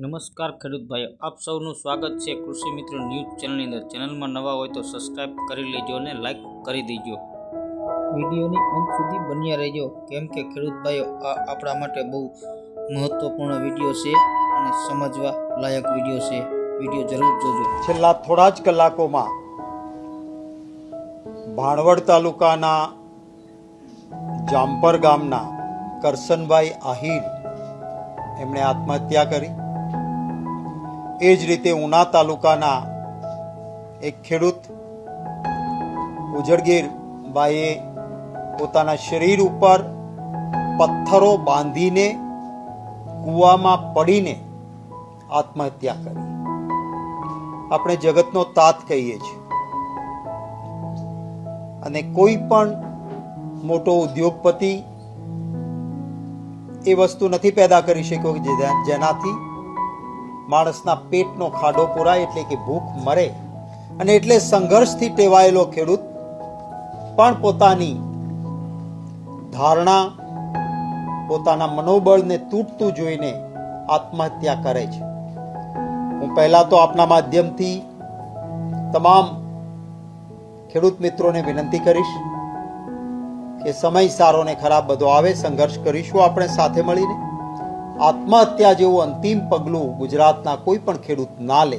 નમસ્કાર ખેડૂત ભાઈઓ, આપ સૌનું સ્વાગત છે કૃષિ મિત્ર ન્યૂઝ ચેનલની અંદર. ચેનલમાં નવા હોય તો સબસ્ક્રાઇબ કરી લેજો અને લાઇક કરી દેજો. વિડીયોની અંત સુધી બન્યા રહેજો. કેમ કે ખેડૂત ભાઈઓ, આ આપણા માટે બહુ મહત્વપૂર્ણ વીડિયો છે અને સમજવા લાયક વીડિયો છે. વીડિયો જરૂર જોજો. છેલ્લા થોડા જ કલાકોમાં ભાણવડ તાલુકાના જામપર ગામના કરસનભાઈ આહિર એમણે આત્મહત્યા કરી. એ જ રીતે ઉના તાલુકાના એક ખેડૂત ઉજળગીર બાઈએ પોતાના શરીર ઉપર પથ્થરો બાંધીને કૂવામાં પડીને આત્મહત્યા કરી. આપણે જગતનો તાત કહીએ છીએ. અને કોઈ પણ મોટો ઉદ્યોગપતિ એ વસ્તુ નથી પેદા કરી શક્યો જેનાથી માણસના પેટનો ખાડો પૂરાય એટલે કે ભૂખ મરે. અને એટલે સંઘર્ષથી ટેવાયેલો ખેડૂત પણ પોતાની ધારણા, પોતાના મનોબળને તૂટતું જોઈને આત્મહત્યા કરે છે. હું પહેલા તો આપના માધ્યમથી તમામ ખેડૂત મિત્રોને વિનંતી કરીશ કે સમય સારો ને ખરાબ બધો આવે, સંઘર્ષ કરીશું આપણે સાથે મળીને. આત્મહત્યા જેવું અંતિમ પગલું ગુજરાતના કોઈ પણ ખેડૂત ના લે.